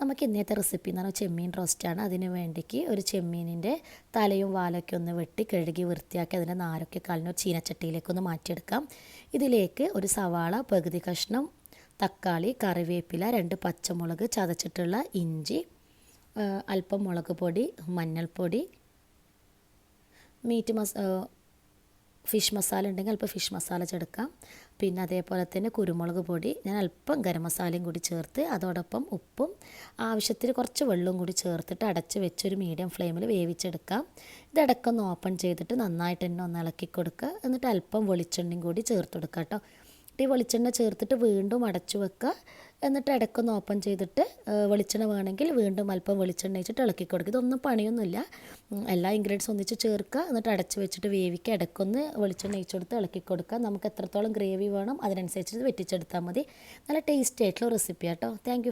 നമുക്ക് ഇന്നത്തെ റെസിപ്പി എന്ന് പറഞ്ഞാൽ ചെമ്മീൻ റോസ്റ്റാണ് അതിന് വേണ്ടിക്ക് ഒരു ചെമ്മീനിന്റെ തലയും വാലൊക്കെ ഒന്ന് വെട്ടി കഴുകി വൃത്തിയാക്കി അതിന്റെ നാരൊക്കെ കളഞ്ഞ് ഒരു ചീനച്ചട്ടിയിലേക്ക് ഒന്ന് മാറ്റിയെടുക്കാം. ഇതിലേക്ക് ഒരു സവാള പകുതി കഷ്ണം തക്കാളി കറിവേപ്പില രണ്ട് പച്ചമുളക് ചതച്ചിട്ടുള്ള ഇഞ്ചി അല്പം മുളക് പൊടി മഞ്ഞൾപ്പൊടി മീറ്റ് മസ ഫിഷ് മസാല ഉണ്ടെങ്കിൽ അല്പം ഫിഷ് മസാല ചേർക്കാം. പിന്നെ അതേപോലെ തന്നെ കുരുമുളക് പൊടി ഞാൻ അല്പം ഗരം മസാലയും കൂടി ചേർത്ത് അതോടൊപ്പം ഉപ്പും ആവശ്യത്തിന് കുറച്ച് വെള്ളവും കൂടി ചേർത്തിട്ട് അടച്ച് വെച്ചൊരു മീഡിയം ഫ്ലെയിമിൽ വേവിച്ചെടുക്കാം. ഇതടക്കം ഒന്ന് ഓപ്പൺ ചെയ്തിട്ട് നന്നായിട്ട് തന്നെ ഒന്ന് ഇളക്കി കൊടുക്കുക എന്നിട്ട് അല്പം വെളിച്ചെണ്ണയും കൂടി ചേർത്ത് കൊടുക്കുക കേട്ടോ ഈ വെളിച്ചെണ്ണ ചേർത്തിട്ട് വീണ്ടും അടച്ചു വെക്കുക. എന്നിട്ട് ഇടയ്ക്കൊന്ന് ഓപ്പൺ ചെയ്തിട്ട് വെളിച്ചെണ്ണ വേണമെങ്കിൽ വീണ്ടും അല്പം വെളിച്ചെണ്ണ വെച്ചിട്ട് ഇളക്കി കൊടുക്കുക. ഇതൊന്നും പണിയൊന്നുമില്ല. എല്ലാ ഇൻഗ്രീഡിയൻസ് ഒന്നിച്ച് ചേർക്കുക. എന്നിട്ട് അടച്ച് വെച്ചിട്ട് വേവിക്കുക. ഇടയ്ക്കൊന്ന് വെളിച്ചെണ്ണ ഒഴിച്ച് കൊടുത്ത് ഇളക്കി കൊടുക്കുക. നമുക്ക് എത്രത്തോളം ഗ്രേവി വേണം അതിനനുസരിച്ച് വെറ്റിച്ചെടുത്താൽ മതി. നല്ല ടേസ്റ്റി ആയിട്ടുള്ള റെസിപ്പി കേട്ടോ താങ്ക്